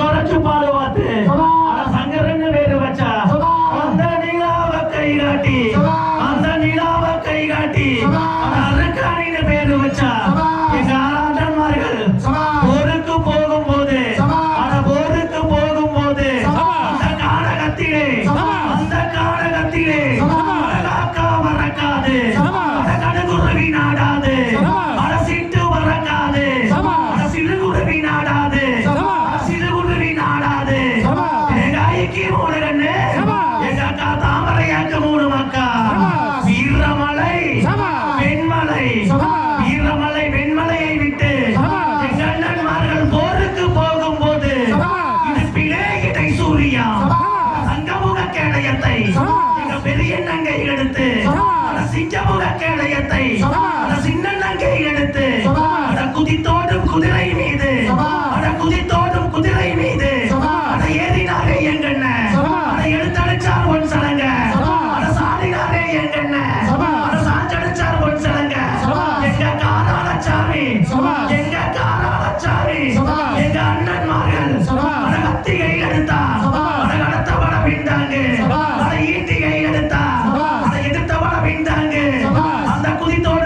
గొడచు పాలు వస్తే సంగరన్న వేరు వచ్చా అంత నీలావ కైగాటి అంత నీలావ కైగాటి அரக்கானின பேரு வச்சா. எங்க ஆட்டமார்கள் போருக்கு போகும் போது அந்த போருக்கு போகும் போது அந்த காலகத்திலே அந்த காலகத்திலே வரக்காது பெரிய நங்கை எடுத்து சிங்கமுக கேடயத்தை சின்ன நங்கை எடுத்து குதித்தோடும் குதிரை மீது குதித்தோடும் குதிரை மீது ஏறினாரே எங்கண்ண. எடுத்தடிச்சார் ஒன் சடங்க சாடினாரே எங்கண்ண. சாஞ்சடிச்சார் ஒன் சடங்க எங்க காராளச்சாமி எங்க காராளச்சாமி எங்க அண்ணன் மகள். கத்திகை எடுத்தார்.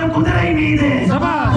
நகரம் குதிரை மீது சபாஷ்